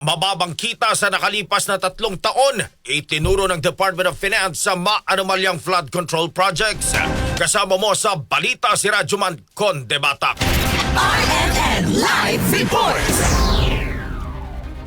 Mababang kita sa nakalipas na tatlong taon, itinuro ng Department of Finance sa maanomalyang flood control projects. Kasama mo sa Balita si Rajuman Conde Batak. RNN Live Reports.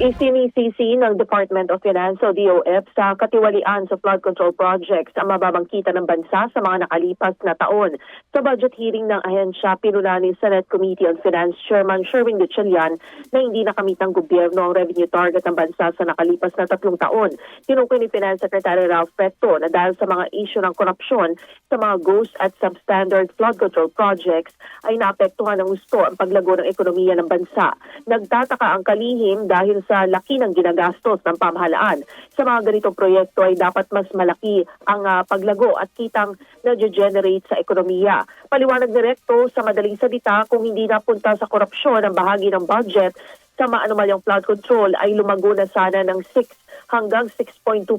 Isinisisi ng Department of Finance o DOF sa katiwalian sa flood control projects ang mababang kita ng bansa sa mga nakalipas na taon. Sa budget hearing ng ahensya, pinula ni Senate Committee on Finance Chairman Sherwin Gatchalian na hindi nakamit ng gobyerno ang revenue target ng bansa sa nakalipas na tatlong taon. Tinukoy ni Finance Secretary Ralph Petto na dahil sa mga isyu ng korupsyon sa mga ghost at substandard flood control projects ay naapektuhan ng gusto ang paglago ng ekonomiya ng bansa. Nagtataka ang kalihim dahil sa laki ng ginagastos ng pamahalaan. Sa mga ganitong proyekto ay dapat mas malaki ang ah, paglago at kitang na-generate sa ekonomiya. Paliwanag ni Recto sa madaling salita kung hindi napunta sa korupsyon ang bahagi ng budget sa maanumalyang flood control ay lumago na sana ng 6 hanggang 6.2%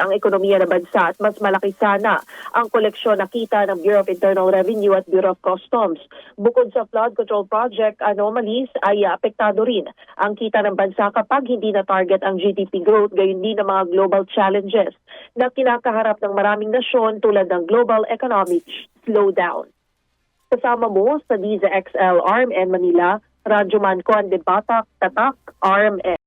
ang ekonomiya ng bansa at mas malaki sana ang koleksyon na kita ng Bureau of Internal Revenue at Bureau of Customs. Bukod sa flood control project anomalies ay apektado rin ang kita ng bansa kapag hindi na target ang GDP growth gayon din ang mga global challenges na kinakaharap ng maraming nasyon tulad ng global economic slowdown. Kasama mo sa DZXL RMN Manila, Radyo Man Conde Batak, Tatak, RMN.